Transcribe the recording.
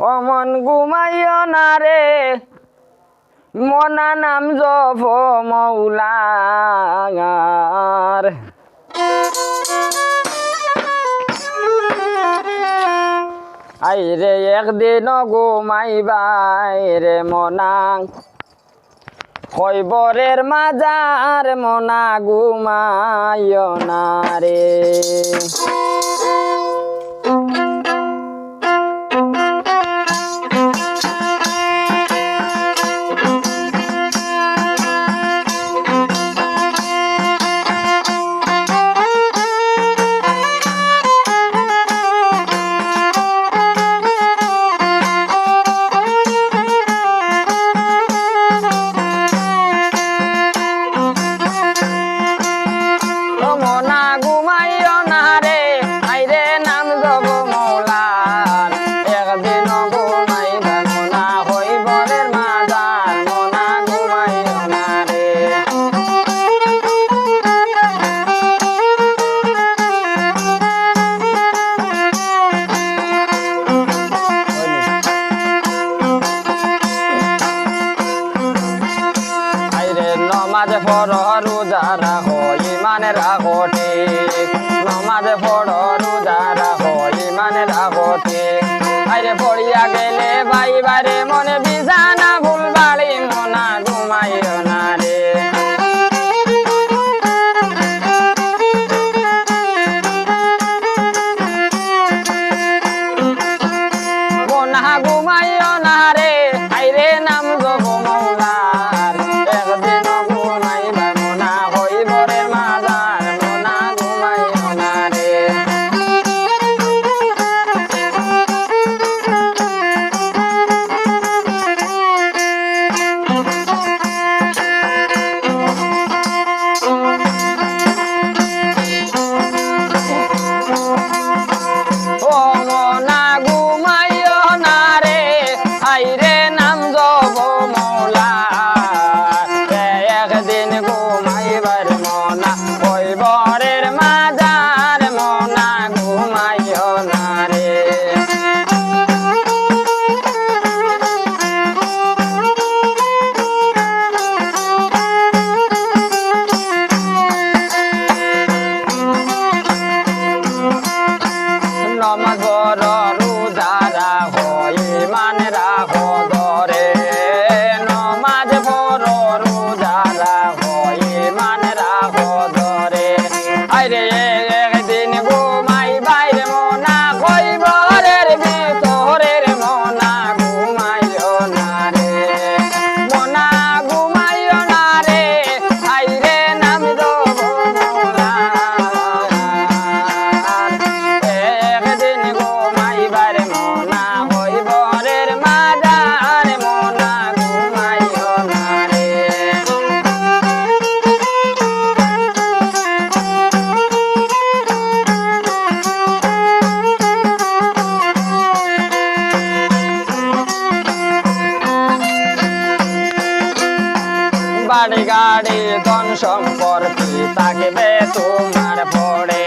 অমন ঘুমাইও না রে। মনা নাম জপ মৌলার আই রে একদিন ঘুমাইবাই রে মনা। খৈবরের মাজার মনা ঘুমাইও না রে। নমাজে পড়, রোজা রাখো ইমানে রাখো ঠিক। নমাজ পড়, রোজা রাখো ইমানে রাখো ঠিক। আরে পড়িয়া গেলে ভাই বারে মনে रा গাড়ি ধন সম্পর্কে থাকবে তোমার পরে